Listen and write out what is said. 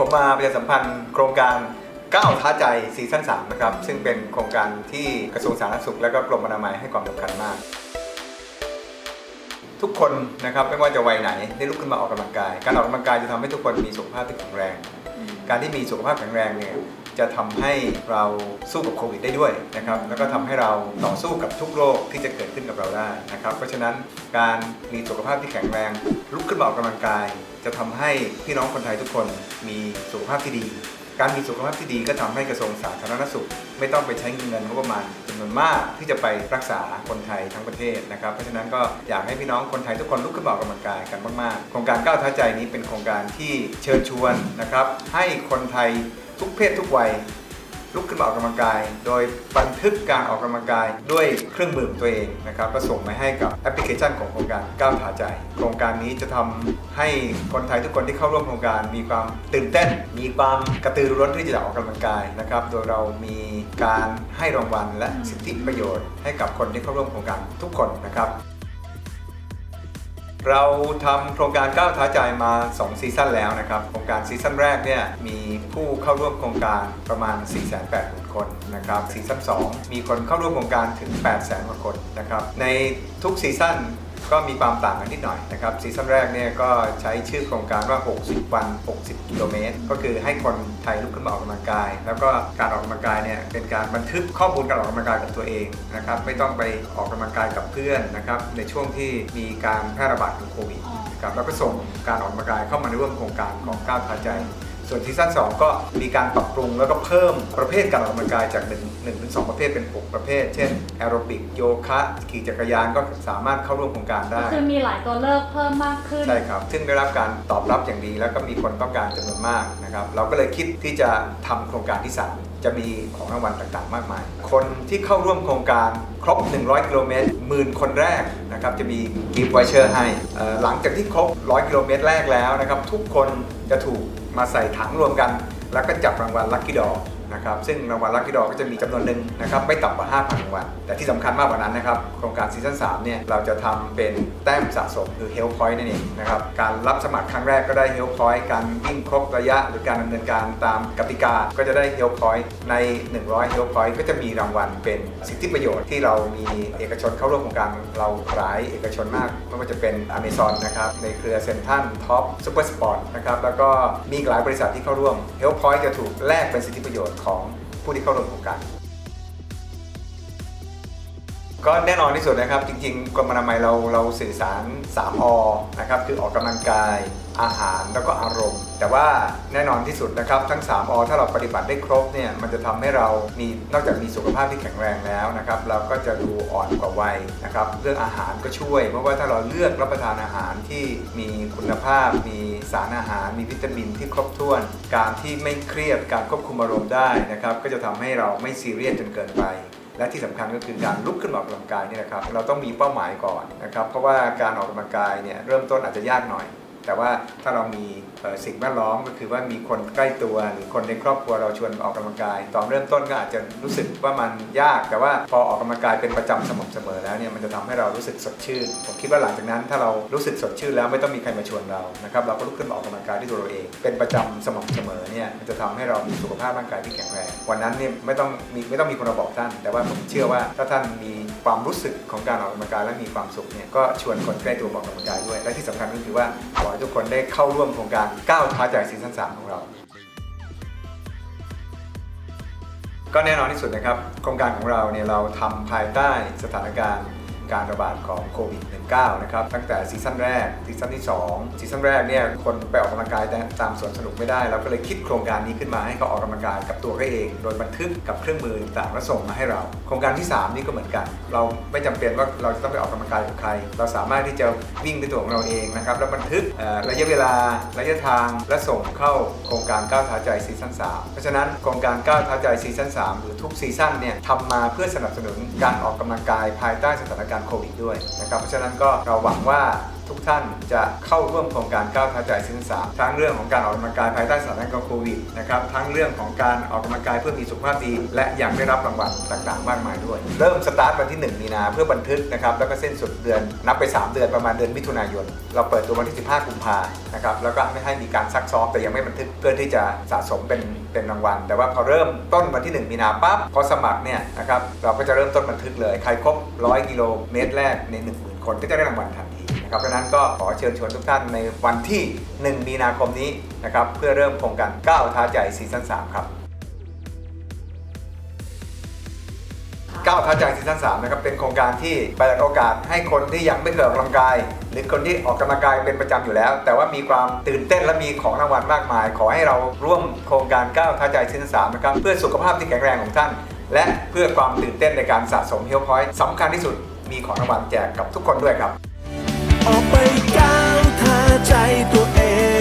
ผมมาประชาสัมพันธ์โครงการก้าวท้าใจซีซั่น3นะครับ ซึ่งเป็นโครงการที่กระทรวงสาธารณสุข และก็กรมอนามัยให้ความสำคัญมาก ทุกคนนะครับไม่ว่าจะวัยไหนได้ลุกขึ้นมาออกกำลังกาย การออกกำลังกายจะทำให้ทุกคนมีสุขภาพที่แข็งแรง การที่มีสุขภาพแข็งแรงเนี่ย จะทำให้เราสู้กับโควิดได้ด้วยนะครับแล้วก็ทำให้เราต่อสู้กับทุกโรคที่จะเกิดขึ้นกับเราได้นะครับเพราะฉะนั้นการมีสุขภาพที่แข็งแรง ลุกขึ้นมาออกกำลังกาย จะทำให้พี่น้องคนไทยทุกคนมีสุขภาพที่ดี การมีสุขภาพที่ดีก็ทำให้กระทรวงสาธารณสุข ไม่ต้องไปใช้เงินงบประมาณจำนวนมากที่จะไปรักษาคนไทยทั้งประเทศนะครับ เพราะฉะนั้นก็อยากให้พี่น้องคนไทยทุกคนลุกขึ้นมาออกกำลังกายกันมากๆโครงการก้าวท้าใจนี้เป็นโครงการที่เชิญชวนนะครับให้คนไทย ทุกเพศทุกวัยลุกขึ้นมาออกกำลังกาย โดยบันทึกการออกกำลังกายด้วยเครื่องมือของตัวเองนะครับก็ส่งมาให้กับแอปพลิเคชันของโครงการก้าวถาใจ โครงการนี้จะทำให้คนไทยทุกคนที่เข้าร่วมโครงการ มีความตื่นเต้น มีความกระตือรือร้นที่จะออกกำลังกายนะครับโดยเรามีการให้รางวัลและสิทธิประโยชน์ ให้กับคนที่เข้าร่วมโครงการทุกคนนะครับ เราทำโครงการก้าวท้าใจมา 2 ซีซั่นแล้วนะครับ โครงการซีซั่นแรกเนี่ยมีผู้เข้าร่วมโครงการประมาณ 480,000 คนนะครับ ซีซั่น2มีคนเข้าร่วมโครงการถึง 800,000กว่าคนนะครับ ในทุกซีซั่น ก็มีความต่างกันนิดหน่อยนะครับซีซั่นแรกเนี่ยก็ใช้ชื่อโครงการว่า 60 วัน 60 กิโลเมตร ก็คือให้คนไทยลุกขึ้นมาออกกำลังกาย แล้วก็การออกกำลังกายเนี่ยเป็นการบันทึกข้อมูลการออกกำลังกายของตัวเองนะครับไม่ต้องไปออกกำลังกายกับเพื่อนนะครับในช่วงที่มีการแพร่ระบาดของโควิดครับแล้วก็ส่งการออกกำลังกายเข้ามาในร่วมโครงการของก้าวท้าใจ ส่วนซีซั่น2 ก็มีการปรับปรุงแล้วก็เพิ่มประเภทการออกกำลังกายจาก1 1ถึง2ประเภทเป็น 6 ประเภท เช่นแอโรบิกโยคะขี่จักรยานก็สามารถเข้าร่วมโครงการได้ คือมีหลายตัวเลือกเพิ่มมากขึ้น ใช่ครับ ซึ่งได้รับการตอบรับอย่างดี แล้วก็มีคนต้องการจำนวนมากนะครับ เราก็เลยคิดที่จะทำโครงการที่ 3 จะมีของรางวัลต่างๆ มากมาย คนที่เข้าร่วมโครงการครบ 100 กิโลเมตรหมื่นคนแรกนะครับจะมีกิฟต์ไวเชอร์ให้เอ่อหลังจากที่ครบ 100 กิโลเมตรแรกแล้วนะครับทุกคนจะถูก มาใส่ถังรวมกัน แล้วก็จับรางวัลลัคกี้ดอนะครับซึ่งรางวัลลัคกี้ดอก็จะมีจำนวนหนึ่งนะครับไม่ต่ำกว่า 5,000รางวัลแต่ที่สำคัญมากกว่านั้นนะครับโครงการซีซั่น3เนี่ยเราจะทำเป็นแต้มสะสมคือ Health Point นั่นเองนะครับการรับสมัครครั้งแรกก็ได้ Health Point การวิ่งครบระยะ หรือการดำเนินการตามกติกาก็จะได้ Health Point ใน 100 Health Point ก็จะมีรางวัลเป็นสิทธิประโยชน์ที่เรามีเอกชนเข้าร่วมโครงการเราหลายเอกชนมากไม่ว่าจะเป็น Amazon นะครับในเครือเซนทันท็อปซูเปอร์สปอร์ตนะครับแล้วก็มีหลายบริษัทที่เข้าร่วม Health Point จะถูกแลกเป็นสิทธิประโยชน์ของผู้ที่เข้าร่วมโครงการ ก็แน่นอนที่สุดนะครับ จริงๆกรมอนามัยเราเราสื่อสาร 3 อนะครับคือออกกำลังกายอาหารแล้วก็อารมณ์ แต่ว่าแน่นอนที่สุดนะครับ ทั้ง 3 อ ถ้าเราปฏิบัติได้ครบเนี่ยมันจะทำให้เรามีนอกจากมีสุขภาพที่แข็งแรงแล้วนะครับ เราก็จะดูอ่อนกว่าวัยนะครับเรื่องอาหารก็ช่วย เพราะว่าถ้าเราเลือกรับประทานอาหารที่มีคุณภาพ มีสารอาหาร มีวิตามินที่ครบถ้วน การที่ไม่เครียดการควบคุมอารมณ์ได้นะครับ ก็จะทำให้เราไม่ซีเรียสจนเกินไป และที่สำคัญก็คือการลุกขึ้นออกกำลังกายนี่แหละครับเราต้องมีเป้าหมายก่อนนะครับเพราะว่าการออกกำลังกายเนี่ยเริ่มต้นอาจจะยากหน่อย แต่ว่าถ้าเรามีสิ่งแวดล้อมก็คือว่ามีคนใกล้ตัวหรือคนในครอบครัวเราชวนออกกำลังกาย ตอนเริ่มต้นก็อาจจะรู้สึกว่ามันยาก แต่ว่าพอออกกำลังกายเป็นประจำสม่ำเสมอแล้วเนี่ยมันจะทำให้เรารู้สึกสดชื่น ผมคิดว่าหลังจากนั้นถ้าเรารู้สึกสดชื่นแล้วไม่ต้องมีใครมาชวนเรานะครับเราก็ลุกขึ้นออกกำลังกายด้วยตัวเราเอง เป็นประจำสม่ำเสมอเนี่ยมันจะทำให้เรามีสุขภาพร่างกายที่แข็งแรงวันนั้นเนี่ยไม่ต้องมีไม่ต้องมีคนมาบอกท่าน แต่ว่าผมเชื่อว่าถ้าท่านมีความรู้สึกของการออกกำลังกายและมีความสุขเนี่ยก็ชวนคนใกล้ตัวออกกำลังกายด้วยและที่สำคัญก็คือว่าให้ทุกคนได้เข้าร่วมโครงการก้าวท้าจากซีซั่น3ของเรา ก็แน่นอนที่สุดนะครับ โครงการของเราเนี่ยเราทำภายใต้สถานการณ์ การระบาดของโควิด -19 นะครับ ตั้งแต่ซีซั่นแรก ซีซั่นที่ 2 ซีซั่นแรกเนี่ยคนไปออกกำลังกายตามสวนสนุกไม่ได้ เราก็เลยคิดโครงการนี้ขึ้นมาให้เขาออกกำลังกายกับตัวเขาเอง โดยบันทึกกับเครื่องมือต่างๆแล้วส่งมาให้เรา โครงการที่ 3 นี่ก็เหมือนกัน เราไม่จำเป็นว่าเราจะต้องไปออกกำลังกายกับใคร เราสามารถที่จะวิ่งด้วยตัวของเราเองนะครับแล้วบันทึกระยะเวลาระยะทางและส่งเข้าโครงการก้าวท้าใจซีซั่น3เพราะฉะนั้นโครงการก้าวท้าใจซีซั่น3หรือทุกซีซั่นเนี่ยทำมาเพื่อสนับสนุนการออกกำลังกายภายใต้สถานการณ์การณ์โควิดด้วยนะครับ เพราะฉะนั้นก็เราหวังว่าทุกท่านจะเข้าร่วมโครงการก้าวท้าใจซึ่งสามทั้งเรื่องของการออกกำลังกายภายใต้สถานการณ์โควิดนะครับ ทั้งเรื่องของการออกกำลังกายเพื่อมีสุขภาพดี และยังได้รับรางวัลต่างๆ มากมายด้วย เริ่มสตาร์ทวันที่ 1 มีนาเพื่อบันทึกนะครับ แล้วก็เส้นสุดเดือนนับไป 3 เดือนประมาณเดือนมิถุนายน เราเปิดตัววันที่ 15 กุมภานะครับ แล้วก็ไม่ให้มีการซักซ้อมแต่ยังไม่บันทึกเพื่อที่จะสะสมเป็น เป็นรางวัล แต่ว่าพอเริ่มต้นวันที่ 1 มีนาปั๊บพอสมัครเนี่ยนะครับเราก็จะเริ่มต้นบันทึกเลย ใครครบ 100 กิโลเมตรแรกใน 10,000 คนก็จะได้รางวัลทันทีนะครับเพราะฉะนั้นก็ขอเชิญชวนทุกท่านในวันที่ 1 มีนาคมนี้นะครับเพื่อเริ่มโครงการก้าวท้าใจซีซั่น3ครับ ก้าวท้าใจซีซั่น3นะครับเป็นโครงการที่เปิดโอกาสให้คนที่ยังไม่เคยออกกำลังกาย หรือคนที่ออกกำลังกายเป็นประจำอยู่แล้ว แต่ว่ามีความตื่นเต้นและมีของรางวัลมากมาย ขอให้เราร่วมโครงการก้าวท้าใจซีซั่น3นะครับเพื่อสุขภาพที่แข็งแรงของท่าน และเพื่อความตื่นเต้นในการสะสมเฮลพอยต์สำคัญที่สุดมีของรางวัลแจกกับทุกคนด้วยครับ ออกไปก้าวท้าใจตัวเอง